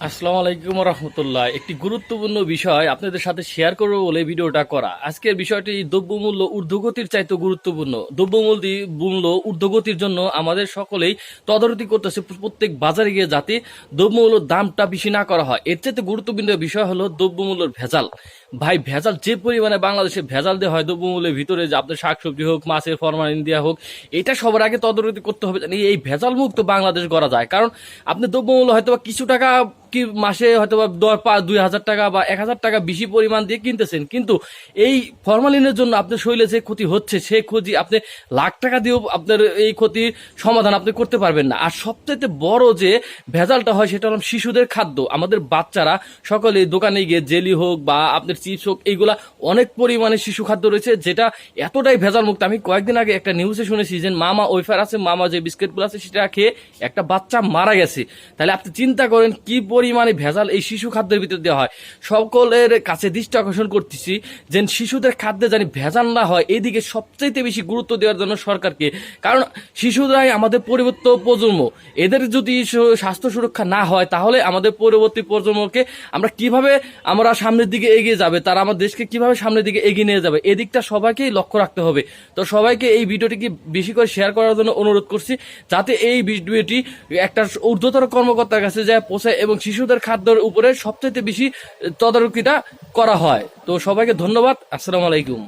আসসালামু আলাইকুম রহমতুল্লাহ। একটি গুরুত্বপূর্ণ বিষয় আপনাদের সাথে শেয়ার করব বলে ভিডিওটা করা। আজকের বিষয়টি দ্রব্যমূল্য ঊর্ধ্বগতির চাইতে গুরুত্বপূর্ণ। দ্রব্যমূল্য মূল্য ঊর্ধ্বগতির জন্য আমাদের সকলেই তদারকি করতেছে প্রত্যেক বাজারে গিয়ে যাতে দ্রব্যমূল্যর দামটা বেশি না করা হয়। এর চাইতে গুরুত্বপূর্ণ বিষয় হলো দ্রব্যমূল্যের ভেজাল। ভাই, ভেজাল যে পরিমাণে বাংলাদেশে ভেজাল দেওয়া হয় দ্রব্যমূল্যের ভিতরে যে আপনার শাকসবজি হোক, মাছের ফরমালিন দেওয়া হোক, এটা সবার আগে তদারকি করতে হবে। এই ভেজাল মুক্ত বাংলাদেশ করা যায়। কারণ আপনি দ্রব্যমূল্য হয়তো কিছু টাকা কি মাসে হয়তো বা দশ পাঁচ দুই হাজার টাকা বা এক হাজার টাকা বেশি পরিমাণ দিয়ে কিনতেছেন? কিন্তু এই ফরমালিনের জন্য আপনার শরীরে যে ক্ষতি হচ্ছে সেই ক্ষতি আপনি লাখ টাকা দিয়েও আপনার এই ক্ষতির সমাধান আপনি করতে পারবেন না। আর সবচেয়ে বড় যে ভেজালটা হয়, সেটা হলো শিশুদের খাদ্য। আমাদের বাচ্চারা সকলে দোকানে গিয়ে জেলি হোক বা আপনার চিপস হোক, এইগুলা অনেক পরিমাণে শিশু খাদ্য রয়েছে, যেটা এতটাই ভেজাল মুক্ত আমি কয়েকদিন আগে একটা নিউজে শুনেছি যে মামা ওয়েফার আছে, মামা যে বিস্কিটগুলো আছে, সেটা খেয়ে একটা বাচ্চা মারা গেছে। তাহলে আপনি চিন্তা করেন কি পরিমাণে ভেজাল এই শিশু খাদ্যের ভিতর দেওয়া হয়। সকলের কাছে দৃষ্টি আকর্ষণ করতেছি যে শিশুদের খাদ্যে জানি ভেজাল না হয় এইদিকে সবচাইতে বেশি গুরুত্ব দেওয়ার জন্য সরকারকে। কারণ শিশুরাই আমাদের পরিবর্তন প্রজন্ম। এদের যদি স্বাস্থ্য সুরক্ষা না হয়, তাহলে আমাদের পরবর্তী প্রজন্মকে আমরা কীভাবে আমরা সামনের দিকে এগিয়ে যাবে, তারা আমার দেশকে কীভাবে সামনের দিকে এগিয়ে নিয়ে যাবে, এদিকটা সবাইকেই লক্ষ্য রাখতে হবে। তো সবাইকে এই ভিডিওটিকে বেশি করে শেয়ার করার জন্য অনুরোধ করছি, যাতে এই ভিডিওটি একটা ঊর্ধ্বতর কর্মকর্তার কাছে যায়, পৌঁছায় এবং শিশুদের খাদ্যের উপরে সবচেয়ে বেশি তদারকিটা করা হয়। তো সবাইকে ধন্যবাদ। আসসালামু আলাইকুম।